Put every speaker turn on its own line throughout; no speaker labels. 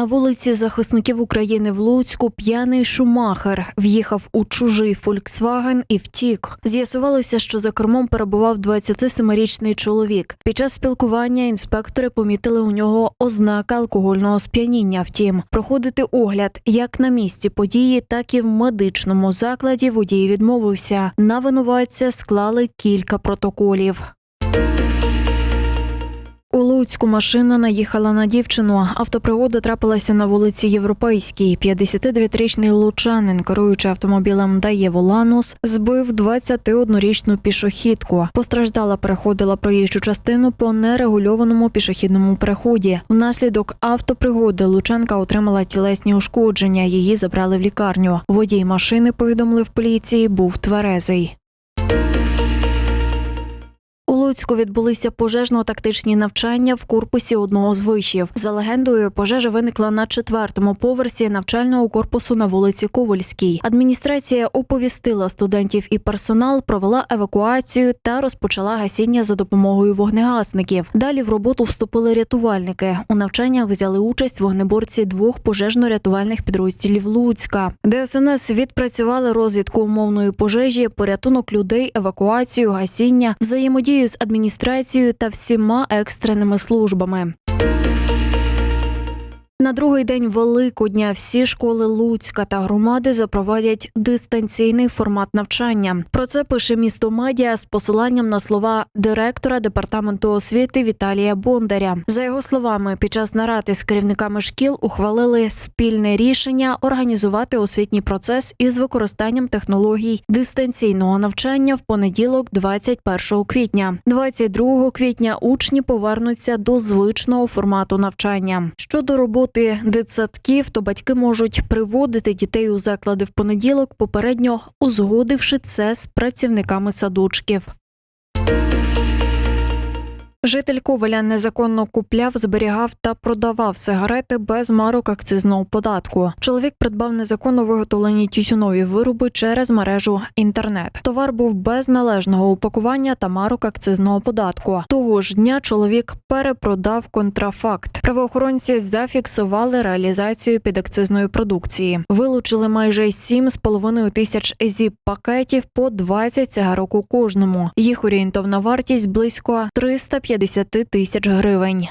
На вулиці захисників України в Луцьку п'яний шумахер в'їхав у чужий Фольксваген і втік. З'ясувалося, що за кермом перебував 27-річний чоловік. Під час спілкування інспектори помітили у нього ознаки алкогольного сп'яніння. Втім, проходити огляд як на місці події, так і в медичному закладі водій відмовився. На винуватця склали кілька протоколів. Луцьку машина наїхала на дівчину. Автопригода трапилася на вулиці Європейській. 59-річний лучанин, керуючи автомобілем Дає Воланус, збив 21-річну пішохідку. Постраждала переходила проїжджу частину по нерегульованому пішохідному переході. Внаслідок автопригоди Лучанка отримала тілесні ушкодження. Її забрали в лікарню. Водій машини повідомили в поліції, був тверезий. Луцьку відбулися пожежно-тактичні навчання в корпусі одного з вишів. За легендою, пожежа виникла на четвертому поверсі навчального корпусу на вулиці Ковальській. Адміністрація оповістила студентів і персонал, провела евакуацію та розпочала гасіння за допомогою вогнегасників. Далі в роботу вступили рятувальники. У навчаннях взяли участь вогнеборці двох пожежно-рятувальних підрозділів Луцька. ДСНС відпрацювали розвідку умовної пожежі, порятунок людей, евакуацію, гасіння, взаємодію з адміністрацією та всіма екстреними службами. На другий день Великодня всі школи Луцька та громади запровадять дистанційний формат навчання. Про це пише місто медіа з посиланням на слова директора департаменту освіти Віталія Бондаря. За його словами, під час наради з керівниками шкіл ухвалили спільне рішення організувати освітній процес із використанням технологій дистанційного навчання в понеділок, 21 квітня. 22 квітня учні повернуться до звичного формату навчання. Щодо роботи дитсадків, то батьки можуть приводити дітей у заклади в понеділок, попередньо узгодивши це з працівниками садочків. Житель Коваля незаконно купляв, зберігав та продавав сигарети без марок акцизного податку. Чоловік придбав незаконно виготовлені тютюнові вироби через мережу інтернет. Товар був без належного упакування та марок акцизного податку. Того ж дня чоловік перепродав контрафакт. Правоохоронці зафіксували реалізацію підакцизної продукції. Вилучили майже 7,5 тисяч зіп пакетів по 20 цигарок у кожному. Їх орієнтовна вартість близько 350 тисяч гривень.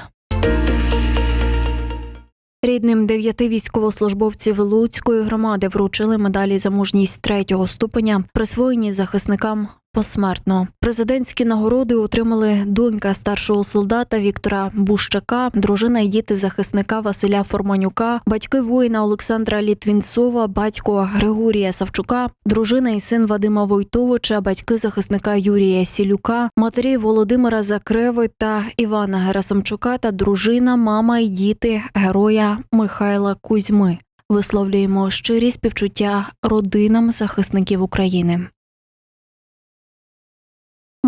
Рідним дев'яти військовослужбовців Луцької громади вручили медалі за мужність третього ступеня, присвоєні захисникам посмертно. Президентські нагороди отримали донька старшого солдата Віктора Бущака, дружина і діти захисника Василя Форманюка, батьки воїна Олександра Літвінцова, батько Григорія Савчука, дружина і син Вадима Войтовича, батьки захисника Юрія Сілюка, матері Володимира Закреви та Івана Герасимчука та дружина, мама і діти героя Михайла Кузьми. Висловлюємо щирі співчуття родинам захисників України.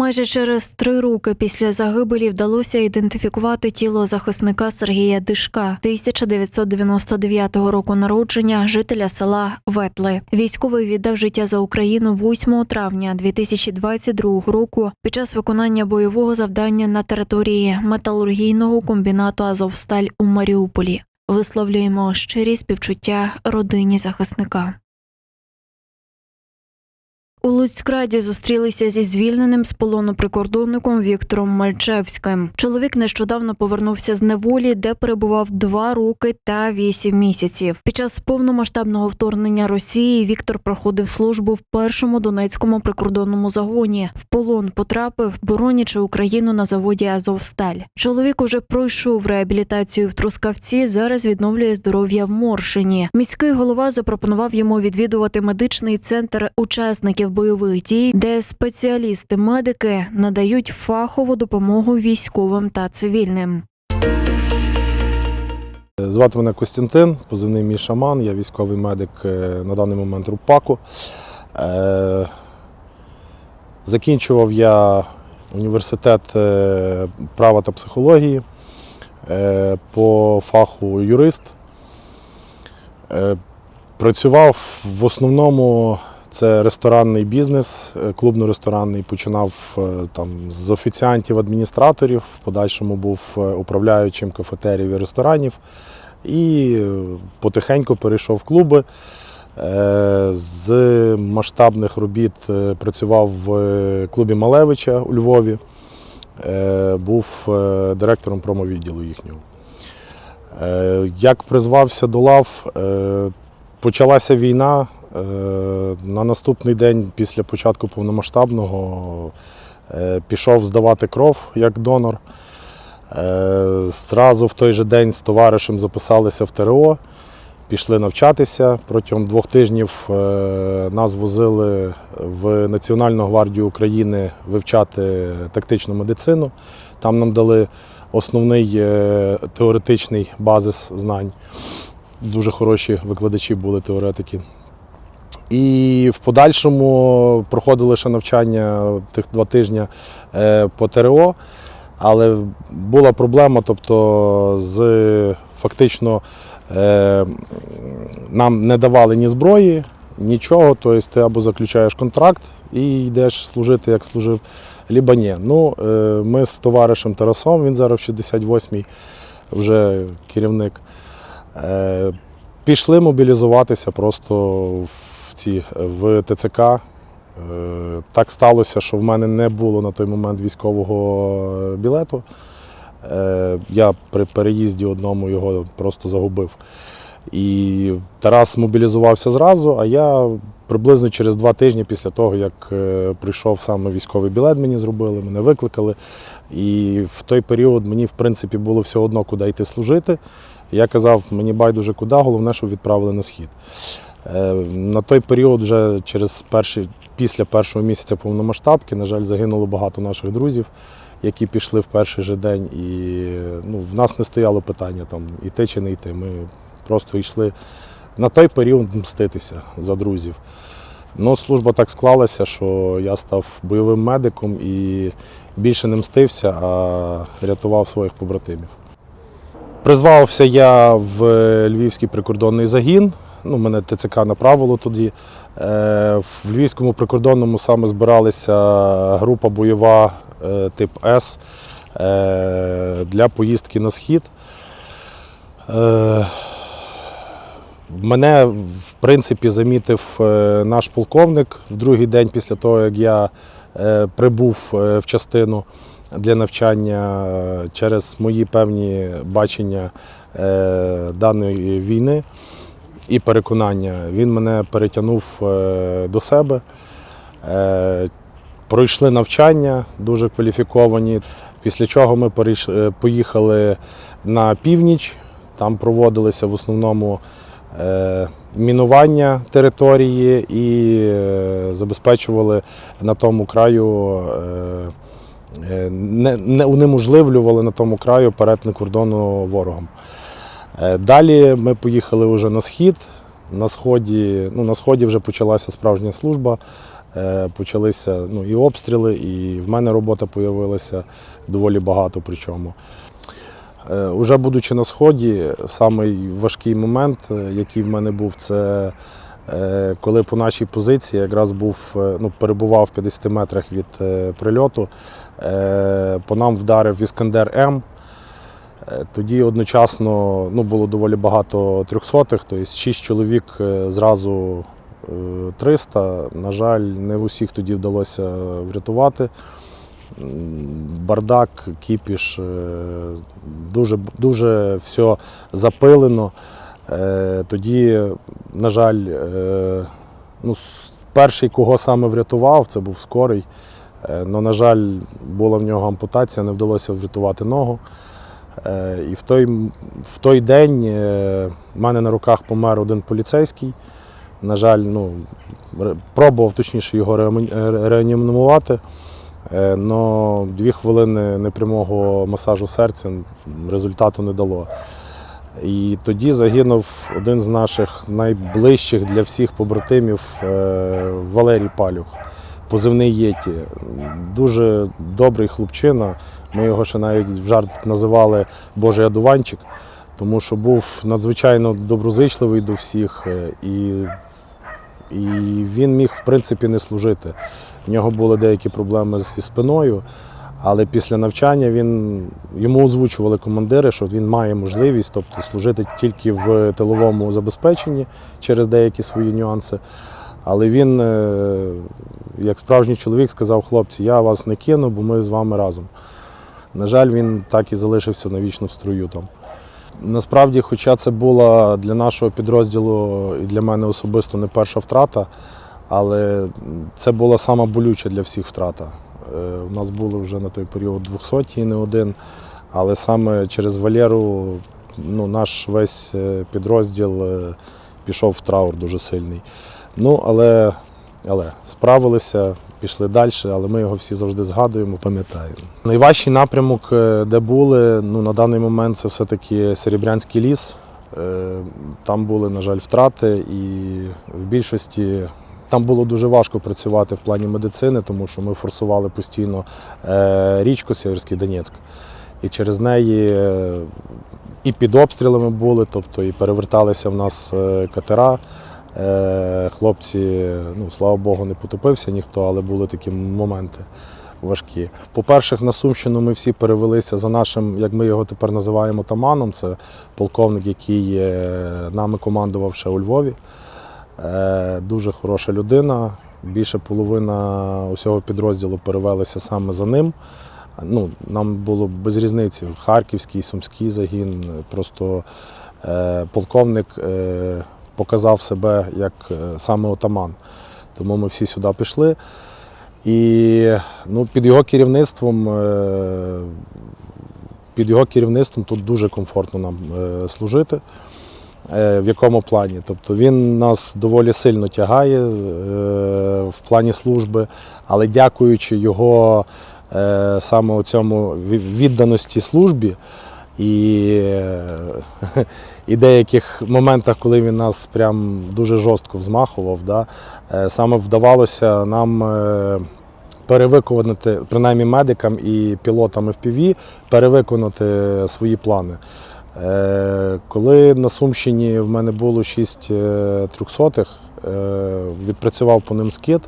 Майже через три роки після загибелі вдалося ідентифікувати тіло захисника Сергія Дишка 1999 року народження, жителя села Ветли. Військовий віддав життя за Україну 8 травня 2022 року під час виконання бойового завдання на території металургійного комбінату Азовсталь у Маріуполі. Висловлюємо щирі співчуття родині захисника. У Луцькраді зустрілися зі звільненим з полону прикордонником Віктором Мальчевським. Чоловік нещодавно повернувся з неволі, де перебував два роки та вісім місяців. Під час повномасштабного вторгнення Росії Віктор проходив службу в першому донецькому прикордонному загоні. В полон потрапив, боронячи Україну на заводі Азовсталь. Чоловік уже пройшов реабілітацію в Трускавці. Зараз відновлює здоров'я в Моршині. Міський голова запропонував йому відвідувати медичний центр учасників бойових дій, де спеціалісти-медики надають фахову допомогу військовим та цивільним.
Звати мене Костянтин, позивний мій шаман, я військовий медик е, на даний момент РУПАКу. Е, Закінчував я університет е, права та психології по фаху юрист. Працював в основному це ресторанний бізнес, е, клубно-ресторанний. Починав е, там з офіціантів, адміністраторів, в подальшому був е, управляючим кафетерів і ресторанів. І потихеньку перейшов в клуби. З масштабних робіт працював в клубі Малевича у Львові. Був директором промовідділу їхнього. Як призвався до лав, почалася війна. Е, На наступний день після початку повномасштабного е, пішов здавати кров як донор. Е, Зразу в той же день з товаришем записалися в ТРО, пішли навчатися. Протягом двох тижнів нас возили в Національну гвардію України вивчати тактичну медицину. Там нам дали основний теоретичний базис знань. Дуже хороші викладачі були теоретики. І в подальшому проходили ще навчання тих два тижні е, по ТРО, але була проблема, тобто з фактично е, нам не давали ні зброї, нічого. Тобто ти або заключаєш контракт і йдеш служити, як служив, либо ні. Ну, е, ми з товаришем Тарасом, він зараз в 68-й вже керівник. Е, Пішли мобілізуватися просто в ці в ТЦК. Е, Так сталося, що в мене не було на той момент військового білету. Е, Я при переїзді одному його просто загубив. І Тарас мобілізувався зразу, а я приблизно через два тижні після того, як е, прийшов саме військовий білет, мені зробили, мене викликали. І в той період мені, в принципі, було все одно, куди йти служити. Я казав, мені байдуже куди, головне, щоб відправили на схід. Е, На той період, вже через перший, після першого місяця повномасштабки, на жаль, загинуло багато наших друзів, які пішли в перший же день. І ну, в нас не стояло питання там іти чи не йти. Ми просто йшли на той період мститися за друзів. Ну, служба так склалася, що я став бойовим медиком і більше не мстився, а рятував своїх побратимів. Призвався я в Львівський прикордонний загін. Ну, мене ТЦК направило тоді. Е, В Львівському прикордонному саме збиралася група бойова е, тип С е, для поїздки на схід. Е, Мене, в принципі, замітив е, наш полковник в другий день після того, як я е, прибув е, в частину для навчання е, через мої певні бачення е, даної війни і переконання. Він мене перетягнув е, до себе. Пройшли навчання дуже кваліфіковані. Після чого ми поїхали на північ. Там проводилися в основному мінування території і забезпечували на тому краю, не, не унеможливлювали на тому краю перетин кордону ворогом. Е, Далі ми поїхали вже на схід. На сході, ну, на сході вже почалася справжня служба. Е, Почалися ну, і обстріли, і в мене робота з'явилася доволі багато причому. Е, Уже будучи на сході, самий важкий момент, е, який в мене був, це е, коли по нашій позиції якраз був, е, ну, перебував в 50 метрах від е, прильоту, е, по нам вдарив Іскандер М. Е, Тоді одночасно ну, було доволі багато трьохсотих, тобто 6 чоловік е, зразу е, 300. На жаль, не в усіх тоді вдалося врятувати. Бардак, кіпіш, е, дуже, дуже все запилено. Е, Тоді, на жаль, е, ну, перший, кого саме врятував, це був скорий. Е, Но, на жаль, була в нього ампутація, не вдалося врятувати ногу. І в той, в той день в мене на руках помер один поліцейський. На жаль, ну, пробував точніше його реанімувати. Але дві хвилини непрямого масажу серця результату не дало. І тоді загинув один з наших найближчих для всіх побратимів е, Валерій Палюх, позивний Єті. Дуже добрий хлопчина. Ми його ще навіть в жарт називали Божий одуванчик, тому що був надзвичайно доброзичливий до всіх. е, І, і він міг, в принципі, не служити. В нього були деякі проблеми зі спиною, Але після навчання він йому озвучували командири, що він має можливість, тобто служити тільки в тиловому забезпеченні через деякі свої нюанси. Але він, е, як справжній чоловік, сказав: хлопці, я вас не кину, бо ми з вами разом. На жаль, він так і залишився навічно в строю там. Насправді, хоча це була для нашого підрозділу і для мене особисто не перша втрата, але це була сама болюча для всіх втрата. Е, У нас було вже на той період 200 і не один, але саме через Валеру ну, наш весь е, підрозділ е, пішов в траур дуже сильний. Ну, але, але справилися, пішли далі, але ми його всі завжди згадуємо, пам'ятаємо. Найважчий напрямок, де були, ну, на даний момент це все-таки Серебрянський ліс. Там були, на жаль, втрати, і в більшості там було дуже важко працювати в плані медицини, тому що ми форсували постійно е, річку Сєверський Донецьк. І через неї е, і під обстрілами були, тобто і переверталися в нас е, катера. Хлопці, ну слава Богу, не потопився ніхто, але були такі моменти важкі. По-перше, на Сумщину ми всі перевелися за нашим, як ми його тепер називаємо, таманом. Це полковник, який нами командував ще у Львові. Е, Дуже хороша людина. Більше половина усього підрозділу перевелися саме за ним. Ну, нам було без різниці. Харківський, Сумський загін. Просто е, полковник е, показав себе як е, саме отаман. Тому ми всі сюди пішли. І ну, під його керівництвом, е, під його керівництвом тут дуже комфортно нам е, служити. Е, В якому плані? Тобто він нас доволі сильно тягає е, в плані служби, але дякуючи його е, саме цьому відданості службі і, і деяких моментах, коли він нас прям дуже жорстко взмахував, да, саме вдавалося нам. Перевиконати, принаймні медикам і пілотам FPV, перевиконати свої плани. Е, Коли на Сумщині в мене було 6 трьохсотих, е, відпрацював по ним скид.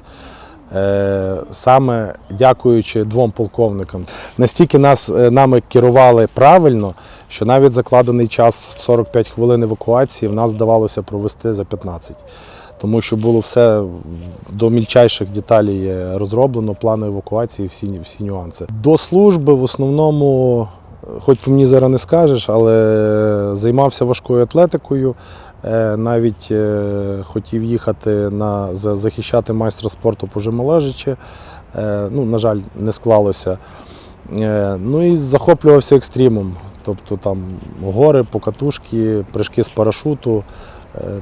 Е, Саме дякуючи двом полковникам, настільки нас е, нами керували правильно, що навіть закладений час в 45 хвилин евакуації в нас вдавалося провести за 15. Тому що було все до мільчайших деталей е, розроблено, плани евакуації, всі, всі нюанси. До служби в основному хоч по мені зараз не скажеш, але займався важкою атлетикою. Е, Навіть е, хотів їхати на захищати майстра спорту по жимолежичі. Е, Ну, на жаль, не склалося. Ну і захоплювався екстримом. Тобто там гори, покатушки, прыжки з парашуту.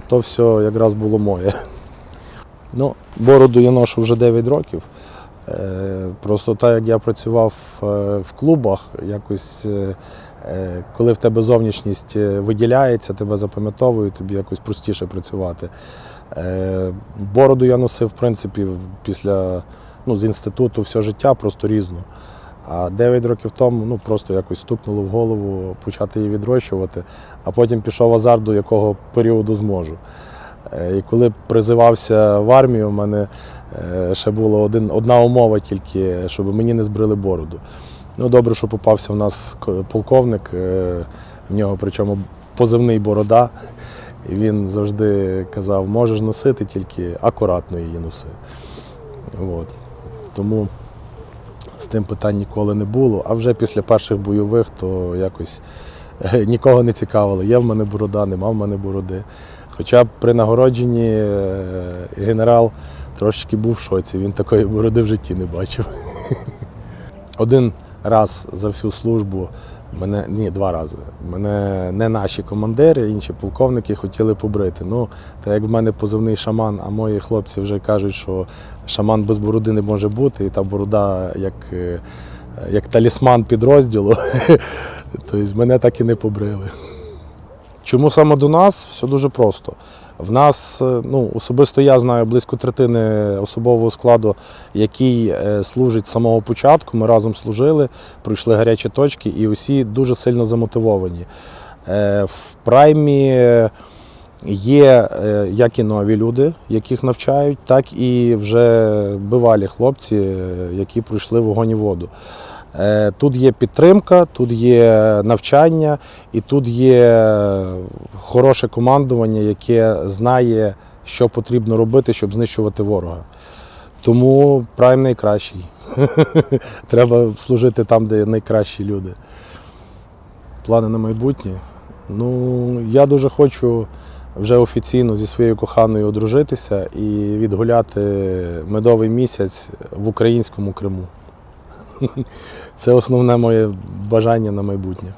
То все якраз було моє. Ну, бороду я ношу вже 9 років. Е, Просто так, як я працював е, в клубах, якось е, коли в тебе зовнішність виділяється, тебе запам'ятовують, тобі якось простіше працювати. Бороду я носив, в принципі, після ну, з інституту все життя, просто різну. А 9 років тому ну, просто якось стукнуло в голову почати її відрощувати, а потім пішов азарт, до якого періоду зможу. І коли призивався в армію, у мене ще була один, одна умова тільки, щоб мені не збрили бороду. Ну, добре, що попався в нас полковник, е, в нього причому позивний борода. І він завжди казав, можеш носити, тільки акуратно її носи. От. Тому з тим питань ніколи не було. А вже після перших бойових то якось е, нікого не цікавило. Є в мене борода, нема в мене бороди. Хоча при нагородженні е, генерал трошечки був в шоці, він такої бороди в житті не бачив. Один раз за всю службу мене ні, два рази. Мене не наші командири, інші полковники хотіли побрити. Ну, так як в мене позивний шаман, а мої хлопці вже кажуть, що шаман без бороди не може бути, і та борода як, е, як талісман підрозділу. Тобто мене так і не побрили. Чому саме до нас? Все дуже просто. В нас, е, ну, особисто я знаю близько третини особового складу, який е, служить з самого початку. Ми разом служили, пройшли гарячі точки і усі дуже сильно замотивовані. Е, В праймі є як і нові люди, яких навчають, так і вже бивалі хлопці, які пройшли вогонь і воду. Е, Тут є підтримка, тут є навчання і тут є хороше командування, яке знає, що потрібно робити, щоб знищувати ворога. Тому прайм найкращий. Треба служити там, де найкращі люди. Плани на майбутнє. Ну, я дуже хочу вже офіційно зі своєю коханою одружитися і відгуляти медовий місяць в українському Криму. Це основне моє бажання на майбутнє.